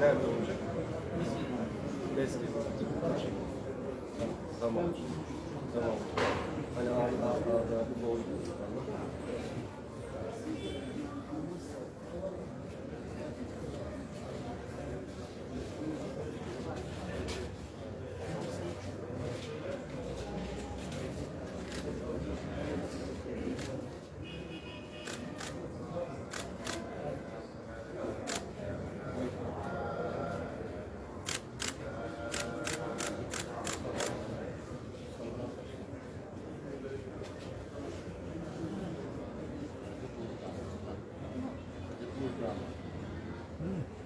Nerede olacak? Eski. Tamam. Tamam. Hani ağda ağda bol 嗯。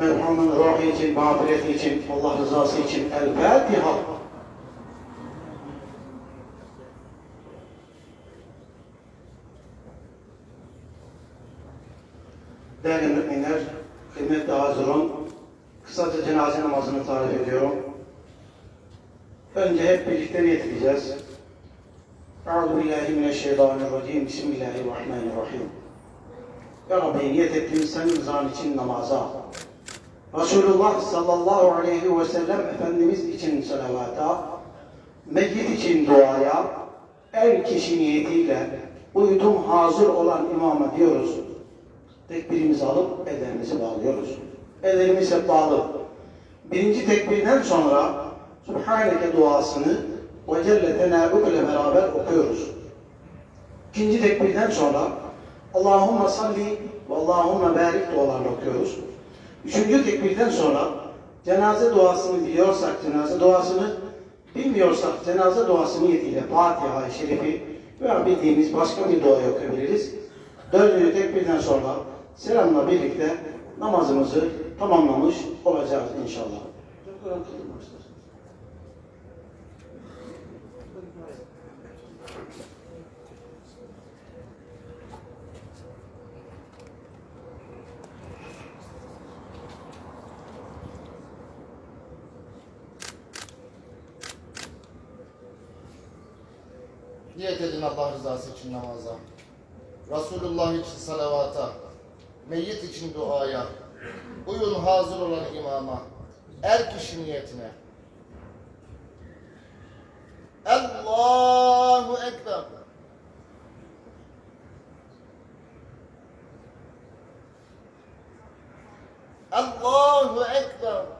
Merhamet ruhu için, mağfiret için, Allah rızası için El Fatiha. Değerli müminler, kıymetli hazırın, kısaca cenaze namazını tarif ediyorum. Önce hep birlikte niyet edeceğiz. Euzu billahi mineşşeytanirracim. Bismillahirrahmanirrahim. Ya Rabbi niyet ettiğim senin rızan için namaza. Resulullah sallallahu aleyhi ve sellem Efendimiz için salavata, meyyit için duaya, er kişi niyetiyle uyudum hazır olan imama diyoruz. Tekbirimizi alıp ellerimizi bağlıyoruz. Ellerimiz hep bağlı. Birinci tekbirden sonra Subhaneke duasını ve Celle Tenâbuk ile beraber okuyoruz. İkinci tekbirden sonra Allahümme salli ve Allahümme barik dualarını okuyoruz. Üçüncü tekbirden sonra cenaze duasını biliyorsak cenaze duasını, bilmiyorsak cenaze duası niyetiyle Fatiha-i Şerifi veya bildiğimiz başka bir dua okuyabiliriz. Dördüncü tekbirden sonra selamla birlikte namazımızı tamamlamış olacağız inşallah. Niyet edin Allah rızası için namaza. Resulullah için salavata. Meyyit için duaya. Uyun hazır olan imama. Er kişi niyetine. Allahu Ekber. Allahu Ekber.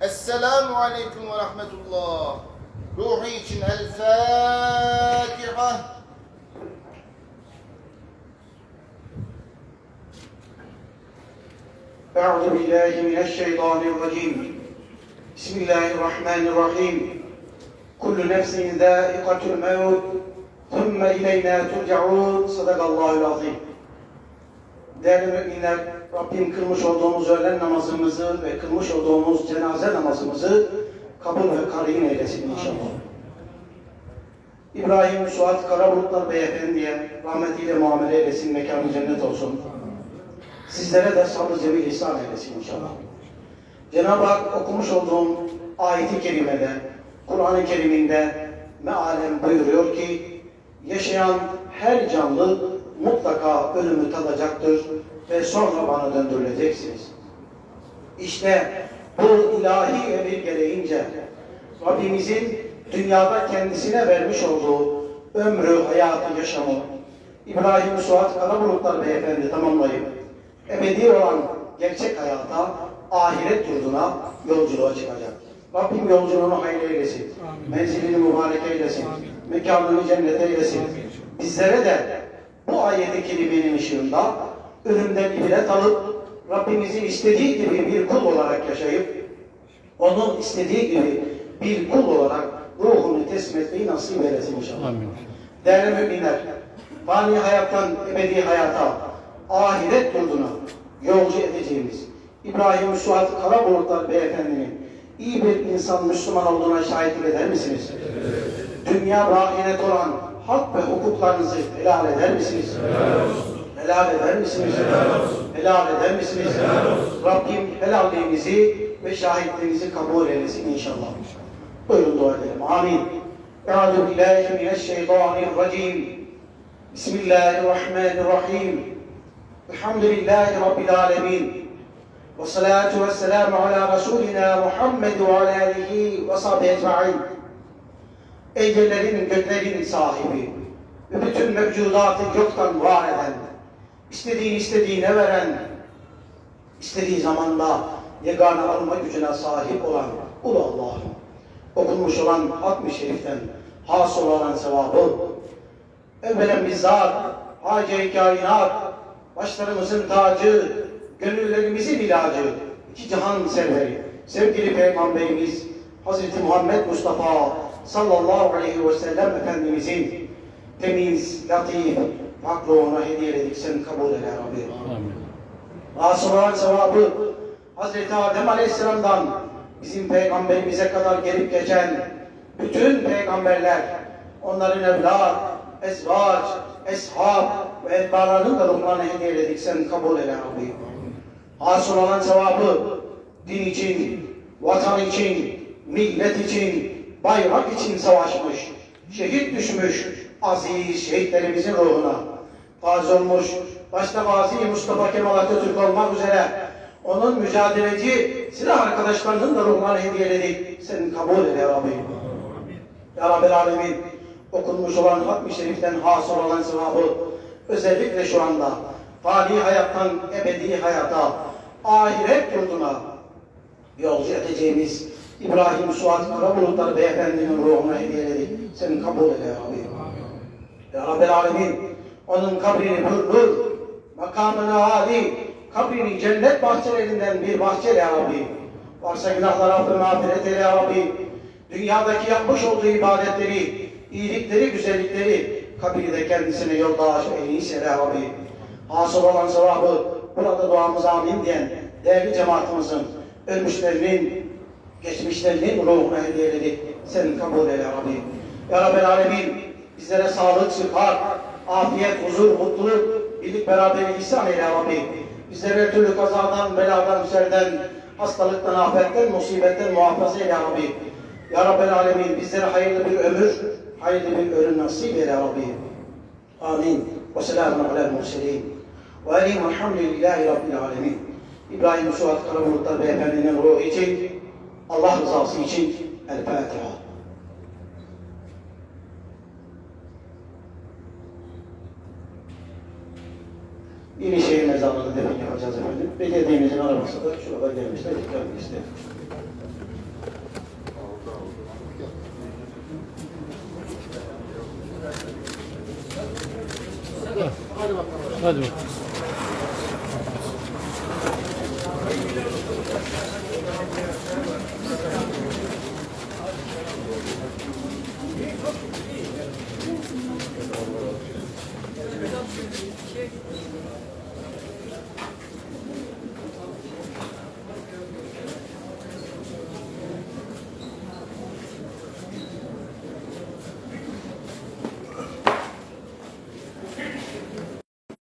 Esselamu Aleyküm ve Rahmetullah. Ruhu için El Fatiha. أعوذ بالله من الشيطان الرجيم بسم الله الرحمن الرحيم كل نفس ذائقة الموت ثُمَّ اِلَيْنَا تُرْجَعُونَ Sadakallahül azim. Değerli müminler, Rabbim kılmış olduğumuz öğlen namazımızı ve kılmış olduğumuz cenaze namazımızı kabul ve karin eylesin inşallah. İbrahim Suat Karabulutlar Beyefendi'ye rahmetiyle muamele eylesin, mekanı cennet olsun. Sizlere de sabır cemil ihsan eylesin inşallah. Cenab-ı Hak okumuş olduğum ayeti kerimede, Kur'an-ı Kerim'inde mealen buyuruyor ki, yaşayan her canlı mutlaka ölümü tadacaktır ve sonra bana döndürüleceksiniz. İşte bu ilahi emir gereğince Rabbimizin dünyada kendisine vermiş olduğu ömrü, hayatı, yaşamı İbrahim Suat Karabulutlar Beyefendi tamamlayıp ebedi olan gerçek hayata, ahiret yurduna yolculuğa çıkacak. Rabbim yolculuğunu hayır eylesin. Menzilini mübarek eylesin. Mekanını cennet eylesin. Bizlere de bu ayet-i kerimenin ışığında ölümden ibret alıp Rabbimizin istediği gibi bir kul olarak yaşayıp onun istediği gibi bir kul olarak ruhunu teslim etmeyi nasip eylesin inşallah. Değerli müminler, fani hayattan ebedi hayata, ahiret yurduna yolcu edeceğimiz İbrahim Suat Karabulutlar Beyefendinin iyi bir insan Müslüman olduğuna şahitlik eder misiniz? Dünya ve ahiret olan hak ve hukuklarınızı helal eder misiniz? Helal eder misiniz? Helal eder misiniz? Rabbim helalliğinizi ve şahitliğinizi kabul eylesin inşallah. Buyurun dua edelim. Amin. Euzu billahi mineşşeytanirracim. Bismillahirrahmanirrahim. Elhamdülillahi Rabbil alemin. Ve salatu ve selamu ala Resulina Muhammed ve ala alihi ve sahbihi ecma'in. Ey yerlerin göklerin sahibi ve bütün mevcudatı yoktan var eden, istediğin istediğine veren, istediği zamanda yegane alma gücüne sahip olan Ulu Allah'ım. Okunmuş olan hatmi şeriften hasıl olan sevabı, evvelen bizzat, hace-i kainat, başlarımızın tacı, gönüllerimizin ilacı, iki cihan serveri, sevgili Peygamberimiz Hazreti Muhammed Mustafa sallallahu aleyhi ve sellem Efendimizin temiz, latif, farklı ona hediyeledik sen kabul eyle Rabbi. Hasıl olan sevabı Hazreti Adem Aleyhisselam'dan bizim peygamberimize kadar gelip geçen bütün peygamberler, onların evlat, ezvaç, eshab ve etbalarının da ruhlarına hediyeledik sen kabul eyle Rabbi. Hasıl olan sevabı din için, vatan için, millet için, bayrak için savaşmış, şehit düşmüş aziz şehitlerimizin ruhuna, farz olmuş, başta Gazi Mustafa Kemal Atatürk olmak üzere onun mücadeleci silah arkadaşlarının da ruhlarını hediyeledik. Sen kabul eyle ya Rabbi. Ya Rabbi Alemin okunmuş olan hatmi şeriften hasıl olan sevabı özellikle şu anda fani hayattan ebedi hayata, ahiret yurduna yolcu edeceğimiz İbrahim Suat Karabulutlar Beyefendinin ruhuna hediyeledik. Sen kabul eyle ya Rabbi. Ya Rabbi Alemin onun kabrini nur nur, makamını âli, kabrini cennet bahçelerinden bir bahçe ya Rabbi. Varsa günahları affı mağfiret eyle ya Rabbi. Dünyadaki yapmış olduğu ibadetleri, iyilikleri, güzellikleri kabiri de kendisine yoldaş eyleyse ya Rabbi. Hasıl olan sevabı burada duamıza amin diyen değerli cemaatimizin ölmüşlerinin, geçmişlerinin ruhuna hediyeledik. Sen kabul eyle ya Rabbi. Ya Rabbi Alemin bizlere sağlık, sıhhat, afiyet, huzur, mutluluk, birlik beraberlik ihsan eyle Rabbi. Bizleri her türlü kazadan, beladan, şerden, hastalıktan, afetten, musibetten muhafaza eyle Rabbi. Ya Rabbi Alemin bizlere hayırlı bir ömür, hayırlı bir ölüm nasip eyle Rabbi. Amin. Ve selamun alel murselin. Ve aleyhim elhamdülillahi Rabbil alemin. İbrahim Suat Karabulutlar Beyefendinin ruhu için, Allah rızası için El Fatiha. Yenişehir mezarlığında defin yapacağız efendim. Belediyemizin arabası da şurada gelmişler. Gelmişler. Hadi bakalım. Hadi bakalım.